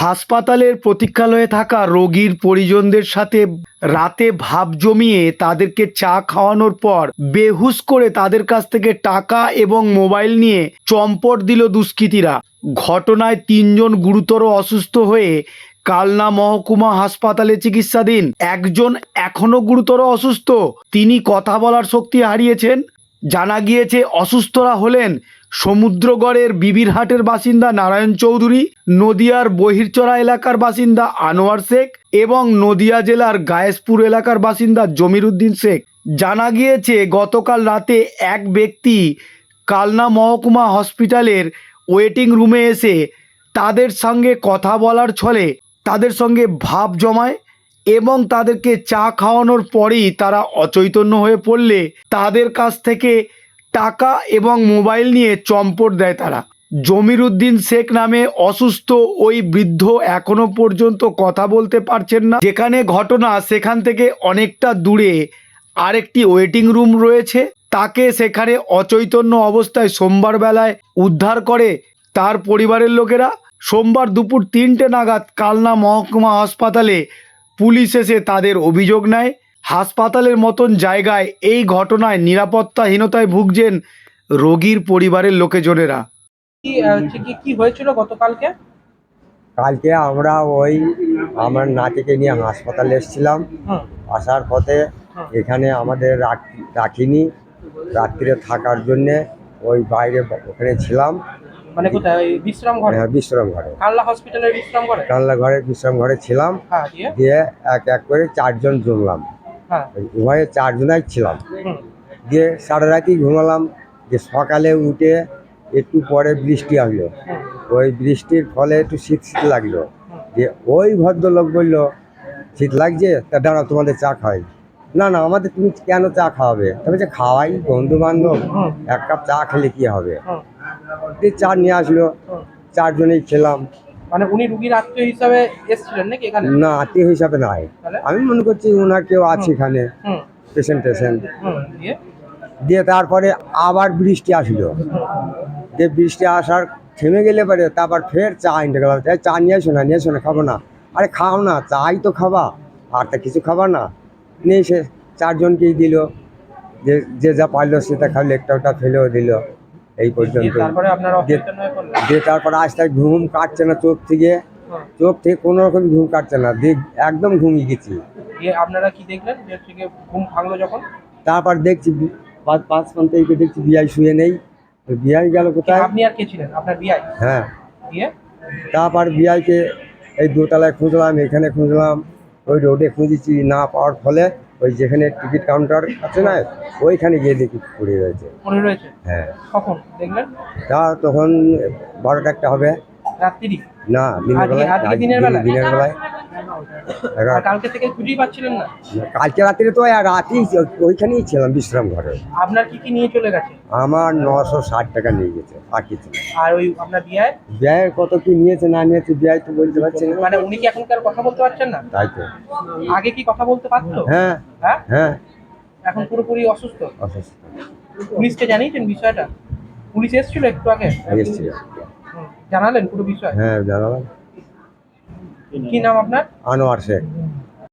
হাসপাতালের প্রতীক্ষালয়ে থাকা রোগীর পরিজনদের সাথে রাতে ভাব জমিয়ে তাদেরকে চা খাওয়ানোর পর বেহুশ করে তাদের কাছ থেকে টাকা এবং মোবাইল নিয়ে চম্পট দিল দুষ্কৃতীরা। ঘটনায় তিনজন গুরুতর অসুস্থ হয়ে কালনা মহকুমা হাসপাতালে চিকিৎসাধীন। একজন এখনও গুরুতর অসুস্থ। তিনি কথা বলার শক্তি হারিয়েছেন। জানা গিয়েছে অসুস্থরা হলেন সমুদ্রগড়ের বিবিরহাটের বাসিন্দা নারায়ণ চৌধুরী, নদিয়ার বহিরচরা এলাকার বাসিন্দা আনোয়ার শেখ এবং নদিয়া জেলার গায়েসপুর এলাকার বাসিন্দা জমিরুদ্দিন শেখ। জানা গিয়েছে গতকাল রাতে এক ব্যক্তি কালনা মহকুমা হসপিটালের ওয়েটিং রুমে এসে তাদের সঙ্গে কথা বলার ছলে তাদের সঙ্গে ভাব জমায় এবং তাদেরকে চা খাওয়ানোর পরেই তারা অচৈতন্য হয়ে পড়লে তাদের কাছ থেকে টাকা এবং মোবাইল নিয়ে চম্পট দেয় তারা। জমিরুদ্দিন শেখ নামে অসুস্থ ওই বৃদ্ধ এখনও পর্যন্ত কথা বলতে পারছেন না। যেখানে ঘটনা সেখান থেকে অনেকটা দূরে আরেকটি ওয়েটিং রুম রয়েছে। তাকে সেখানে অচৈতন্য অবস্থায় সোমবার বেলায় উদ্ধার করে তার পরিবারের লোকেরা। সোমবার দুপুর তিনটে নাগাদ কালনা মহকুমা হাসপাতালে পুলিশ এসে তাদের অভিযোগ নেয়। হাসপাতালের মতন জায়গায় এই ঘটনায় নিরাপত্তাহীনতায় ভুগছেন রোগীর পরিবারের লোকেজনেরা। কি হয়েছিল গতকালকে? কালকে আমরা ওই আমার নাতিকে নিয়ে হাসপাতালে এসেছিলাম। আসার পথে এখানে আমাদের রাখ- রাখিনি। রাত্রিরে থাকার জন্যে ওই বাইরে ওখানে ছিলাম। মানে কোথায়? ওই বিশ্রাম ঘরে? হ্যাঁ, বিশ্রাম ঘরে। কাল্লা হসপিটালের বিশ্রাম ঘরে? কানলা বিশ্রাম ঘরে ছিলাম। হ্যাঁ দিয়ে? এক এক করে চারজন জমলাম। হ্যাঁ। চারজনাই ছিলাম। দিয়ে সারা রাতি ঘুমালাম। যে সকালে উঠে একটু পরে বৃষ্টি আসলো। ওই বৃষ্টির ফলে একটু শীত শীত লাগল। যে ওই ভদ্রলোক বলল শীত লাগছে? তা দাঁড়াও তোমাদের চা খাই না না আমাদের তুমি কেন চা খাওয়াবে? তবে যে খাওয়াই বন্ধু বান্ধব এক কাপ চা খেলে কি হবে? দিয়ে চা নিয়ে আসলো চারজনেই খেলাম। মানে উনি রুগীর আত্মীয় হিসাবে এসেছিলেন নাকি এখানে? না আত্মীয় হিসাবে নাই। আমি মনে করছি ওনার কেউ আছে এখানে পেশেন্ট টেশেন্ট দিয়ে? তারপরে আবার বৃষ্টি আসলো। যে বৃষ্টি আসার থেমে গেলে পরে তারপর ফের চা আনতে গেলাম। চা নিয়ে এসো না নিয়ে এসো না খাব না। আরে খাও না চাই তো খাবা আর তা কিছু খাবা না। নিয়ে সে চারজনকেই দিল। যে যে যা পারল সেটা খাইলো একটা ওটা ফেলেও দিল। এই পর্যন্ত। তারপরে আপনারা দিয়ে- হয়ে তারপর আস্তে আস্তে ঘুম কাটছে না চোখ থেকে। চোখ থেকে কোনো রকম ঘুম কাটছে না। দিয়ে একদম ঘুমিয়ে গেছি। আপনারা কি দেখলেন? ঘুম ভাঙলো যখন? তারপর দেখছি পাঁচ পাঁচ ঘণ্টা দেখছি বিয়াই শুয়ে নেই। বিয়াই গেল কোথায়? আপনি আর কে ছিলেন? আপনার বিআই? হ্যাঁ। দিয়ে? তারপর বিআইকে এই দোতলায় খুঁজলাম এখানে খুঁজলাম। ওই রোডে খুঁজেছি না পাওয়ার ফলে। ওই যেখানে টিকিট কাউন্টার আছে না ওইখানে গিয়ে দেখি পড়ে রয়েছে। পড়ে রয়েছে? হ্যাঁ। কখন? দেখলেন? তা তখন বারোটা একটা হবে। রাত্রি না দিনের বেলায়? দিনের বেলায়? আর কালকে থেকে খুঁজেই পাচ্ছিলেন না? কালকে রাত্রে তো আর রাতেই ওইখানেই ছিলাম বিশ্রাম ঘরে। আপনার কি কি নিয়ে চলে গেছে? আমার নশো ষাট টাকা নিয়ে গেছে আর কিছু আর ওই আপনার বিআই ব্যয়ের কত কি নিয়েছে না নিয়েছে ব্যয় তো বলতে পারছি না। মানে উনি কি এখনকার কথা বলতে পারছেন না? তাই তো। আগে কি কথা বলতে পারতো? হ্যাঁ হ্যাঁ? হ্যাঁ। এখন পুরোপুরি অসুস্থ? অসুস্থ। পুলিশকে জানিয়েছেন বিষয়টা? পুলিশ এসেছিল একটু আগে? এসছি হুম, জানালেন পুরো বিষয়? হ্যাঁ জানালাম। কি নাম আপনার? আনোয়ার শেখ।